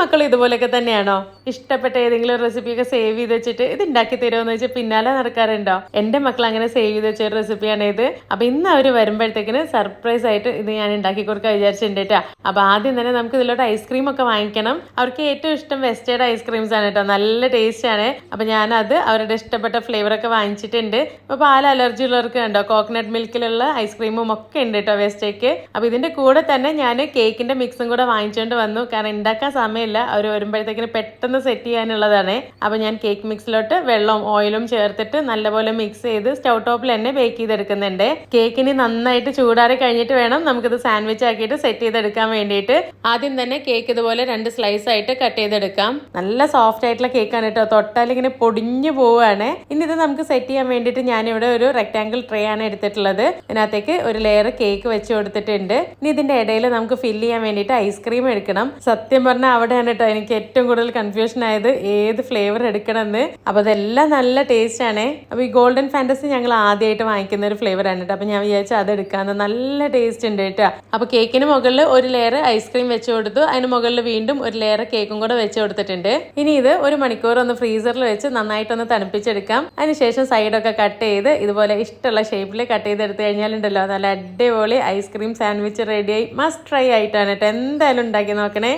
മക്കളും ഇതുപോലെയൊക്കെ തന്നെയാണോ? ഇഷ്ടപ്പെട്ട ഏതെങ്കിലും റെസിപ്പി ഒക്കെ സേവ് ചെയ്ത് വെച്ചിട്ട് ഇത് ഉണ്ടാക്കി തരുമോന്ന് വെച്ചാൽ പിന്നാലെ നടക്കാറുണ്ടോ? എന്റെ മക്കൾ അങ്ങനെ സേവ് ചെയ്ത് വെച്ച റെസിപ്പിയാണ് ഇത്. അപ്പൊ ഇന്ന് അവർ വരുമ്പോഴത്തേക്കിന് സർപ്രൈസ് ആയിട്ട് ഇത് ഞാൻ ഉണ്ടാക്കി കൊടുക്കാൻ വിചാരിച്ചിട്ടുണ്ട് കേട്ടോ അപ്പൊ ആദ്യം തന്നെ നമുക്ക് ഇതിലോട്ട് ഐസ്ക്രീം ഒക്കെ വാങ്ങിക്കണം. അവർക്ക് ഏറ്റവും ഇഷ്ടം വെസ്റ്റേഡ് ഐസ്ക്രീംസ് ആണ് കേട്ടോ നല്ല ടേസ്റ്റ് ആണ്. അപ്പൊ ഞാനത് അവരുടെ ഇഷ്ടപ്പെട്ട ഫ്ലേവർ ഒക്കെ വാങ്ങിച്ചിട്ടുണ്ട്. അപ്പൊ പാൽ അലർജി ഉള്ളവർക്ക് കണ്ടോ? കോക്കനട്ട് മിൽക്കിലുള്ള ഐസ്ക്രീമും ഒക്കെ ഉണ്ട് കേട്ടോ വെസ്റ്റേക്ക് അപ്പൊ ഇതിന്റെ കൂടെ തന്നെ ഞാൻ കേക്കിന്റെ മിക്സും കൂടെ വാങ്ങിച്ചുകൊണ്ട് വന്നു. കാരണം ഉണ്ടാക്കാൻ സമയമില്ല. അവർ വരുമ്പോഴത്തേക്കിന് പെട്ടെന്ന് സെറ്റ് ചെയ്യാനുള്ളതാണ്. അപ്പോൾ ഞാൻ കേക്ക് മിക്സിലോട്ട് വെള്ളവും ഓയിലും ചേർത്തിട്ട് നല്ലപോലെ മിക്സ് ചെയ്ത് സ്റ്റൗ ടോപ്പിൽ തന്നെ ബേക്ക് ചെയ്തെടുക്കുന്നുണ്ട്. കേക്കിന് നന്നായിട്ട് ചൂടാറി കഴിഞ്ഞിട്ട് വേണം നമുക്കിത് സാൻഡ്വിച്ച് ആക്കിയിട്ട് സെറ്റ് ചെയ്തെടുക്കാൻ വേണ്ടിയിട്ട്. ആദ്യം തന്നെ കേക്ക് ഇതുപോലെ രണ്ട് സ്ലൈസ് ആയിട്ട് കട്ട് ചെയ്തെടുക്കാം. നല്ല സോഫ്റ്റ് ആയിട്ടുള്ള കേക്കാണ് കേട്ടോ. തൊട്ടാൽ ഇങ്ങനെ പൊടിഞ്ഞു പോവുകയാണ്. ഇനി ഇത് നമുക്ക് സെറ്റ് ചെയ്യാൻ വേണ്ടിയിട്ട് ഞാനിവിടെ ഒരു റെക്ടാങ്കിൾ ട്രേ ആണ് എടുത്തിട്ടുള്ളത്. ഇതിനകത്തേക്ക് ഒരു ലെയർ കേക്ക് വെച്ച് കൊടുത്തിട്ടുണ്ട്. ഇനി ഇതിന്റെ ഇടയിൽ നമുക്ക് ഫില്ല് ചെയ്യാൻ വേണ്ടിയിട്ട് ഐസ്ക്രീം എടുക്കണം. സത്യം പറഞ്ഞാൽ കേട്ടോ എനിക്ക് ഏറ്റവും കൂടുതൽ കൺഫ്യൂഷൻ ആയത് ഏത് ഫ്ലേവർ എടുക്കണമെന്ന്. അപ്പോൾ അതെല്ലാം നല്ല ടേസ്റ്റ് ആണ്. അപ്പൊ ഈ ഗോൾഡൻ ഫാന്റസി ഞങ്ങൾ ആദ്യമായിട്ട് വാങ്ങിക്കുന്ന ഒരു ഫ്ലേവർ ആണ് കേട്ടോ അപ്പൊ ഞാൻ വിചാരിച്ചു അത് എടുക്കാമെന്ന് നല്ല ടേസ്റ്റ് ഉണ്ട് കേട്ടോ അപ്പോൾ കേക്കിന് മുകളിൽ ഒരു ലെയർ ഐസ്ക്രീം വെച്ച് കൊടുത്തു. അതിന് മുകളിൽ വീണ്ടും ഒരു ലെയർ കേക്കും കൂടെ വെച്ച് കൊടുത്തിട്ടുണ്ട്. ഇനി ഇത് ഒരു മണിക്കൂർ ഒന്ന് ഫ്രീസറിൽ വെച്ച് നന്നായിട്ടൊന്ന് തണുപ്പിച്ചെടുക്കാം. അതിനുശേഷം സൈഡൊക്കെ കട്ട് ചെയ്ത് ഇതുപോലെ ഇഷ്ടമുള്ള ഷേപ്പിൽ കട്ട് ചെയ്തെടുത്ത് കഴിഞ്ഞാലുണ്ടല്ലോ നല്ല അടിപൊളി ഐസ്ക്രീം സാൻഡ്വിച്ച് റെഡിയായി മസ്റ്റ് ട്രൈ ആയിട്ടാണ് കേട്ടോ എന്തായാലും ഉണ്ടാക്കി നോക്കണേ.